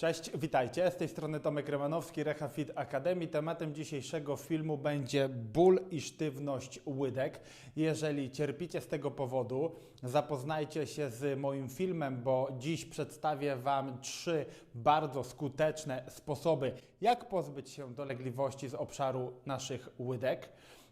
Cześć, witajcie. Z tej strony Tomek Romanowski, RehaFit Academy. Tematem dzisiejszego filmu będzie ból i sztywność łydek. Jeżeli cierpicie z tego powodu, zapoznajcie się z moim filmem, bo dziś przedstawię Wam trzy bardzo skuteczne sposoby, jak pozbyć się dolegliwości z obszaru naszych łydek.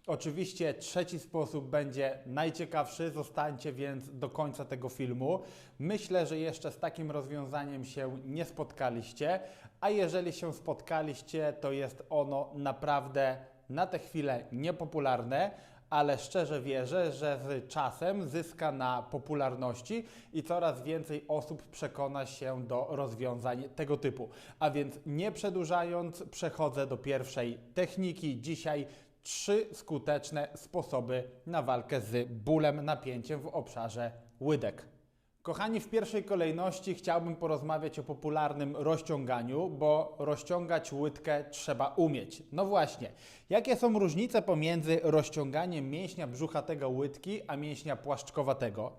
Oczywiście trzeci sposób będzie najciekawszy, zostańcie więc do końca tego filmu. Myślę, że jeszcze z takim rozwiązaniem się nie spotkaliście, a jeżeli się spotkaliście, to jest ono naprawdę na tę chwilę niepopularne, ale szczerze wierzę, że z czasem zyska na popularności i coraz więcej osób przekona się do rozwiązań tego typu. A więc nie przedłużając, przechodzę do pierwszej techniki. Dzisiaj trzy skuteczne sposoby na walkę z bólem, napięciem w obszarze łydek. Kochani, w pierwszej kolejności chciałbym porozmawiać o popularnym rozciąganiu, bo rozciągać łydkę trzeba umieć. No właśnie, jakie są różnice pomiędzy rozciąganiem mięśnia brzuchatego łydki a mięśnia płaszczkowatego?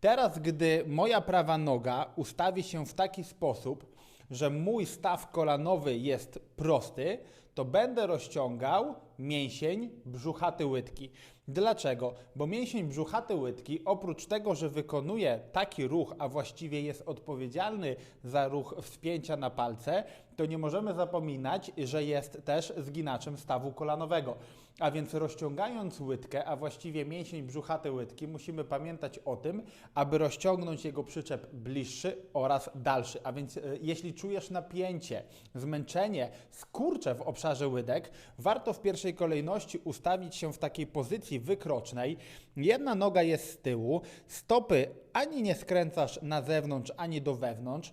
Teraz, gdy moja prawa noga ustawi się w taki sposób, że mój staw kolanowy jest prosty, to będę rozciągał mięsień brzuchaty łydki. Dlaczego? Bo mięsień brzuchaty łydki, oprócz tego, że wykonuje taki ruch, a właściwie jest odpowiedzialny za ruch wspięcia na palce, to nie możemy zapominać, że jest też zginaczem stawu kolanowego. A więc rozciągając łydkę, a właściwie mięsień brzuchaty łydki, musimy pamiętać o tym, aby rozciągnąć jego przyczep bliższy oraz dalszy. A więc e, jeśli czujesz napięcie, zmęczenie, skurcze w obszarze łydek, warto w pierwszej kolejności ustawić się w takiej pozycji wykrocznej. Jedna noga jest z tyłu, stopy ani nie skręcasz na zewnątrz, ani do wewnątrz.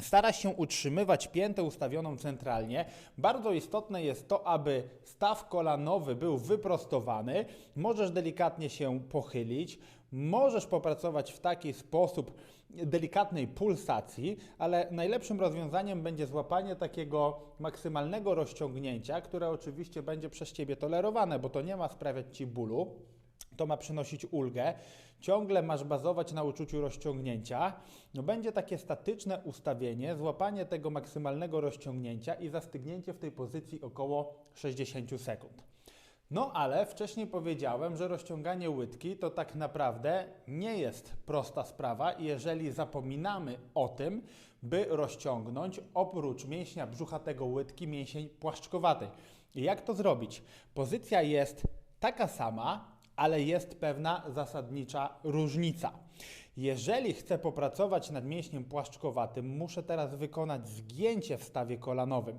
Starasz się utrzymywać piętę ustawioną centralnie. Bardzo istotne jest to, aby staw kolanowy był wyprostowany. Możesz delikatnie się pochylić, możesz popracować w taki sposób delikatnej pulsacji, ale najlepszym rozwiązaniem będzie złapanie takiego maksymalnego rozciągnięcia, które oczywiście będzie przez Ciebie tolerowane, bo to nie ma sprawiać Ci bólu. To ma przynosić ulgę. Ciągle masz bazować na uczuciu rozciągnięcia. No będzie takie statyczne ustawienie, złapanie tego maksymalnego rozciągnięcia i zastygnięcie w tej pozycji około 60 sekund. No ale wcześniej powiedziałem, że rozciąganie łydki to tak naprawdę nie jest prosta sprawa, jeżeli zapominamy o tym, by rozciągnąć oprócz mięśnia brzuchatego łydki mięsień płaszczkowaty. I jak to zrobić? Pozycja jest taka sama, ale jest pewna zasadnicza różnica. Jeżeli chcę popracować nad mięśniem płaszczkowatym, muszę teraz wykonać zgięcie w stawie kolanowym,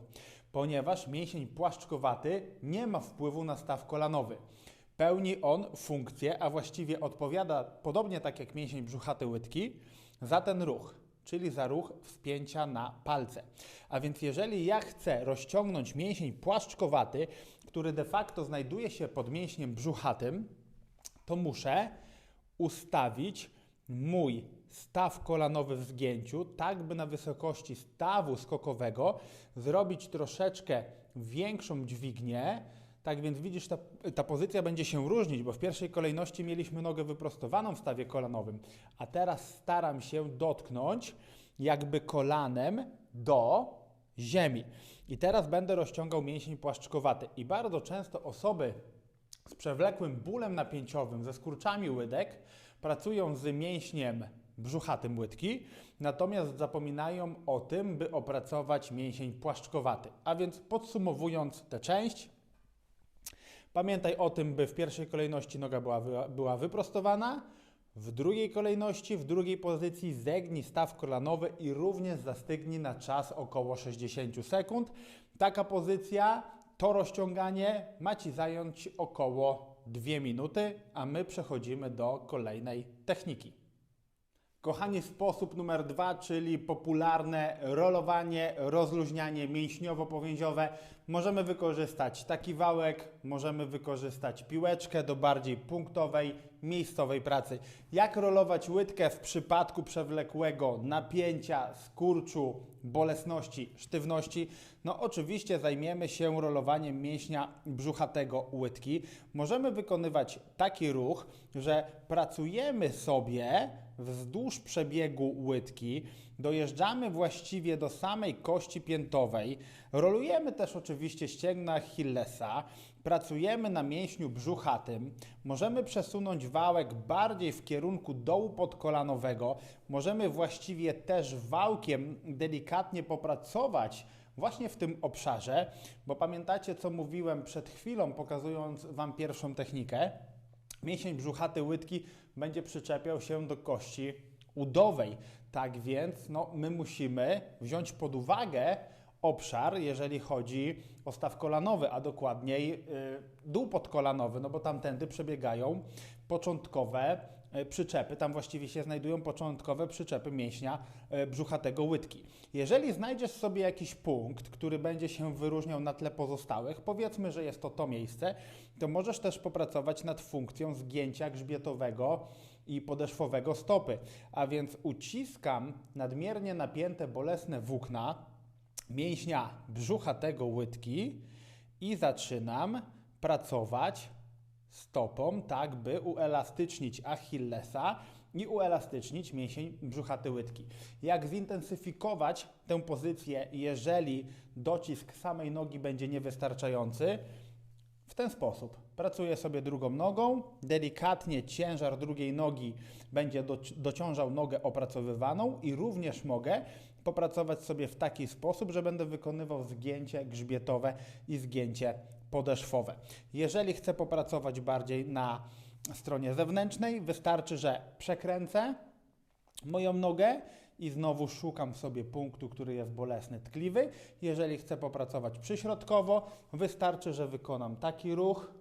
ponieważ mięsień płaszczkowaty nie ma wpływu na staw kolanowy. Pełni on funkcję, a właściwie odpowiada, podobnie tak jak mięsień brzuchaty łydki, za ten ruch czyli za ruch wspięcia na palce. A więc jeżeli ja chcę rozciągnąć mięsień płaszczkowaty, który de facto znajduje się pod mięśniem brzuchatym, to muszę ustawić mój staw kolanowy w zgięciu, tak by na wysokości stawu skokowego zrobić troszeczkę większą dźwignię. Tak więc widzisz, ta, ta pozycja będzie się różnić, bo w pierwszej kolejności mieliśmy nogę wyprostowaną w stawie kolanowym, a teraz staram się dotknąć jakby kolanem do ziemi. I teraz będę rozciągał mięsień płaszczkowaty. I bardzo często osoby z przewlekłym bólem napięciowym, ze skurczami łydek, pracują z mięśniem brzuchatym łydki, natomiast zapominają o tym, by opracować mięsień płaszczkowaty. A więc podsumowując tę część, pamiętaj o tym, by w pierwszej kolejności noga była, była wyprostowana, w drugiej kolejności, w drugiej pozycji zegnij staw kolanowy i również zastygnij na czas około 60 sekund. Taka pozycja to rozciąganie ma Ci zająć około 2 minuty, a my przechodzimy do kolejnej techniki. Kochani, sposób numer dwa, czyli popularne rolowanie, rozluźnianie mięśniowo-powięziowe. Możemy wykorzystać taki wałek, możemy wykorzystać piłeczkę do bardziej punktowej, miejscowej pracy. Jak rolować łydkę w przypadku przewlekłego napięcia, skurczu, bolesności, sztywności? No oczywiście zajmiemy się rolowaniem mięśnia brzuchatego łydki. Możemy wykonywać taki ruch, że pracujemy sobie wzdłuż przebiegu łydki, Dojeżdżamy właściwie do samej kości piętowej. Rolujemy też oczywiście ścięgna Achillesa. Pracujemy na mięśniu brzuchatym. Możemy przesunąć wałek bardziej w kierunku dołu podkolanowego. Możemy właściwie też wałkiem delikatnie popracować właśnie w tym obszarze, bo pamiętacie, co mówiłem przed chwilą, pokazując Wam pierwszą technikę? Mięsień brzuchaty łydki będzie przyczepiał się do kości udowej. Tak więc no, my musimy wziąć pod uwagę obszar, jeżeli chodzi o staw kolanowy, a dokładniej y, dół podkolanowy, no bo tamtędy przebiegają początkowe y, przyczepy, tam właściwie się znajdują początkowe przyczepy mięśnia y, brzuchatego łydki. Jeżeli znajdziesz sobie jakiś punkt, który będzie się wyróżniał na tle pozostałych, powiedzmy, że jest to to miejsce, to możesz też popracować nad funkcją zgięcia grzbietowego i podeszwowego stopy. A więc uciskam nadmiernie napięte bolesne włókna mięśnia brzuchatego łydki i zaczynam pracować stopą, tak by uelastycznić Achillesa i uelastycznić mięsień brzuchaty łydki. Jak zintensyfikować tę pozycję, jeżeli docisk samej nogi będzie niewystarczający? W ten sposób. Pracuję sobie drugą nogą, delikatnie ciężar drugiej nogi będzie do, dociążał nogę opracowywaną i również mogę popracować sobie w taki sposób, że będę wykonywał zgięcie grzbietowe i zgięcie podeszwowe. Jeżeli chcę popracować bardziej na stronie zewnętrznej, wystarczy, że przekręcę moją nogę i znowu szukam sobie punktu, który jest bolesny, tkliwy. Jeżeli chcę popracować przyśrodkowo, wystarczy, że wykonam taki ruch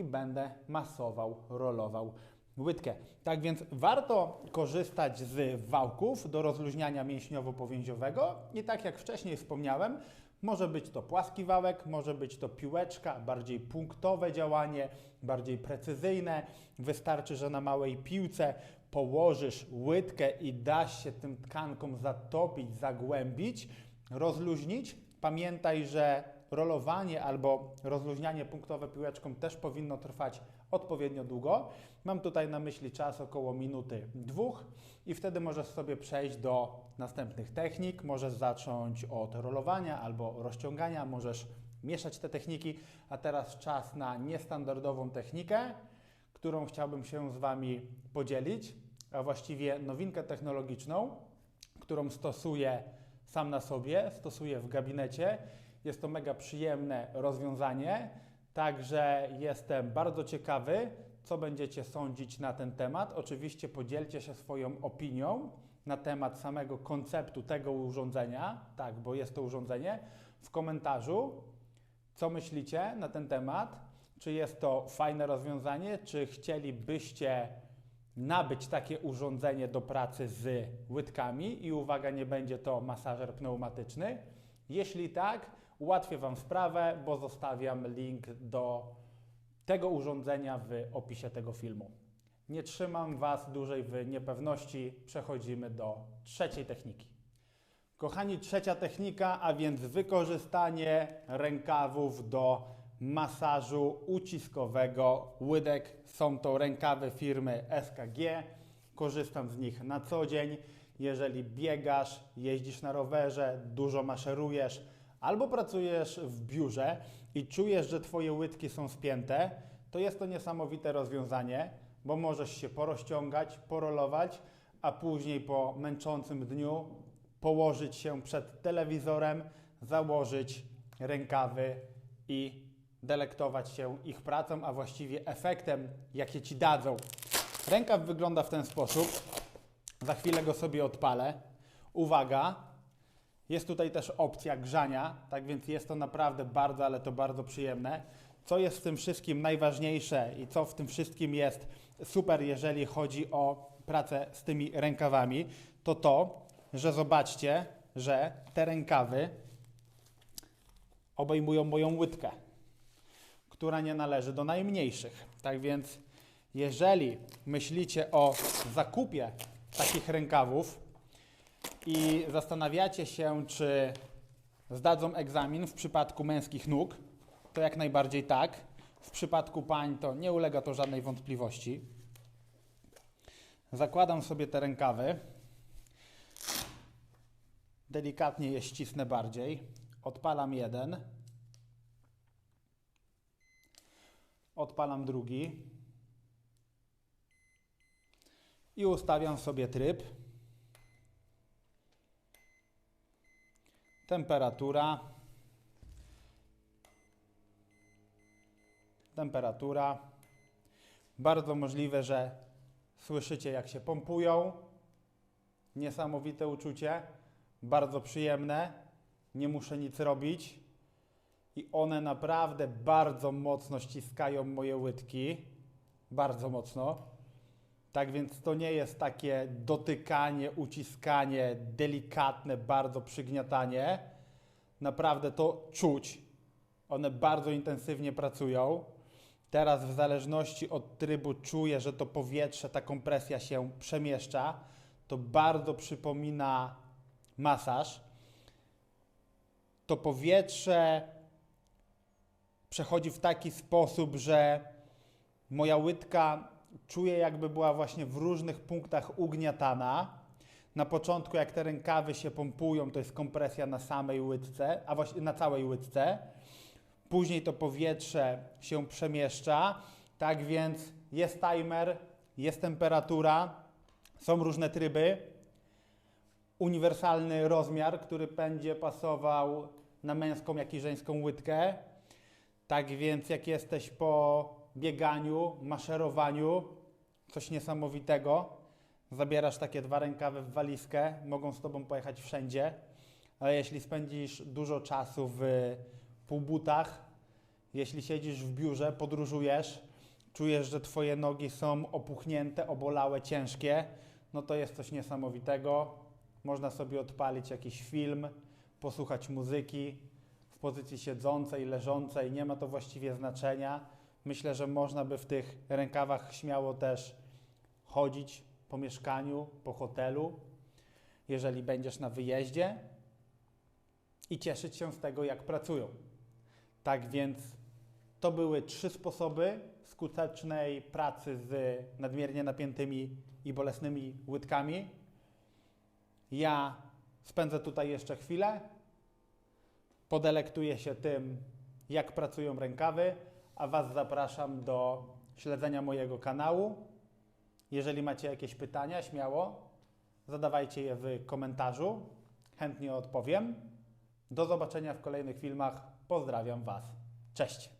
i będę masował, rolował łydkę. Tak więc warto korzystać z wałków do rozluźniania mięśniowo-powięziowego i tak jak wcześniej wspomniałem, może być to płaski wałek, może być to piłeczka, bardziej punktowe działanie, bardziej precyzyjne. Wystarczy, że na małej piłce położysz łydkę i dasz się tym tkankom zatopić, zagłębić, rozluźnić. Pamiętaj, że rolowanie albo rozluźnianie punktowe piłeczką też powinno trwać odpowiednio długo. Mam tutaj na myśli czas około minuty, dwóch i wtedy możesz sobie przejść do następnych technik. Możesz zacząć od rolowania albo rozciągania, możesz mieszać te techniki, a teraz czas na niestandardową technikę, którą chciałbym się z Wami podzielić, a właściwie nowinkę technologiczną, którą stosuję sam na sobie, stosuję w gabinecie. Jest to mega przyjemne rozwiązanie, także jestem bardzo ciekawy, co będziecie sądzić na ten temat. Oczywiście podzielcie się swoją opinią na temat samego konceptu tego urządzenia, tak, bo jest to urządzenie, w komentarzu. Co myślicie na ten temat? Czy jest to fajne rozwiązanie? Czy chcielibyście nabyć takie urządzenie do pracy z łydkami? I uwaga, nie będzie to masażer pneumatyczny. Jeśli tak, ułatwię Wam sprawę, bo zostawiam link do tego urządzenia w opisie tego filmu. Nie trzymam Was dłużej w niepewności, przechodzimy do trzeciej techniki. Kochani, trzecia technika, a więc wykorzystanie rękawów do masażu uciskowego łydek. Są to rękawy firmy SKG. Korzystam z nich na co dzień. Jeżeli biegasz, jeździsz na rowerze, dużo maszerujesz albo pracujesz w biurze i czujesz, że Twoje łydki są spięte, to jest to niesamowite rozwiązanie, bo możesz się porozciągać, porolować, a później po męczącym dniu położyć się przed telewizorem, założyć rękawy i delektować się ich pracą, a właściwie efektem, jakie ci dadzą. Rękaw wygląda w ten sposób. Za chwilę go sobie odpalę. Uwaga, jest tutaj też opcja grzania, tak więc jest to naprawdę bardzo, ale to bardzo przyjemne. Co jest w tym wszystkim najważniejsze i co w tym wszystkim jest super, jeżeli chodzi o pracę z tymi rękawami, to to, że zobaczcie, że te rękawy obejmują moją łydkę, która nie należy do najmniejszych. Tak więc, jeżeli myślicie o zakupie takich rękawów i zastanawiacie się, czy zdadzą egzamin w przypadku męskich nóg, to jak najbardziej tak. W przypadku pań to nie ulega to żadnej wątpliwości. Zakładam sobie te rękawy Delikatnie je ścisnę bardziej. Odpalam jeden. Odpalam drugi. I ustawiam sobie tryb. Temperatura. Temperatura. Bardzo możliwe, że słyszycie jak się pompują. Niesamowite uczucie. Bardzo przyjemne. Nie muszę nic robić. I one naprawdę bardzo mocno ściskają moje łydki. Bardzo mocno. Tak więc to nie jest takie dotykanie, uciskanie, delikatne, bardzo przygniatanie. Naprawdę to czuć. One bardzo intensywnie pracują. Teraz w zależności od trybu czuję, że to powietrze, ta kompresja się przemieszcza. To bardzo przypomina masaż. To powietrze przechodzi w taki sposób, że moja łydka czuję, jakby była właśnie w różnych punktach ugniatana. Na początku, jak te rękawy się pompują, to jest kompresja na samej łydce, a właśnie na całej łydce. Później to powietrze się przemieszcza. Tak więc jest timer, jest temperatura, są różne tryby. Uniwersalny rozmiar, który będzie pasował na męską, jak i żeńską łydkę. Tak więc jak jesteś po bieganiu, maszerowaniu, coś niesamowitego, zabierasz takie dwa rękawy w walizkę, mogą z tobą pojechać wszędzie, ale jeśli spędzisz dużo czasu w półbutach, jeśli siedzisz w biurze, podróżujesz, czujesz, że twoje nogi są opuchnięte, obolałe, ciężkie, no to jest coś niesamowitego. Można sobie odpalić jakiś film, posłuchać muzyki w pozycji siedzącej, leżącej, nie ma to właściwie znaczenia. Myślę, że można by w tych rękawach śmiało też chodzić po mieszkaniu, po hotelu, jeżeli będziesz na wyjeździe i cieszyć się z tego, jak pracują. Tak więc to były trzy sposoby skutecznej pracy z nadmiernie napiętymi i bolesnymi łydkami. Ja spędzę tutaj jeszcze chwilę, podelektuję się tym, jak pracują rękawy, a Was zapraszam do śledzenia mojego kanału. Jeżeli macie jakieś pytania, śmiało zadawajcie je w komentarzu. Chętnie odpowiem. Do zobaczenia w kolejnych filmach. Pozdrawiam Was. Cześć.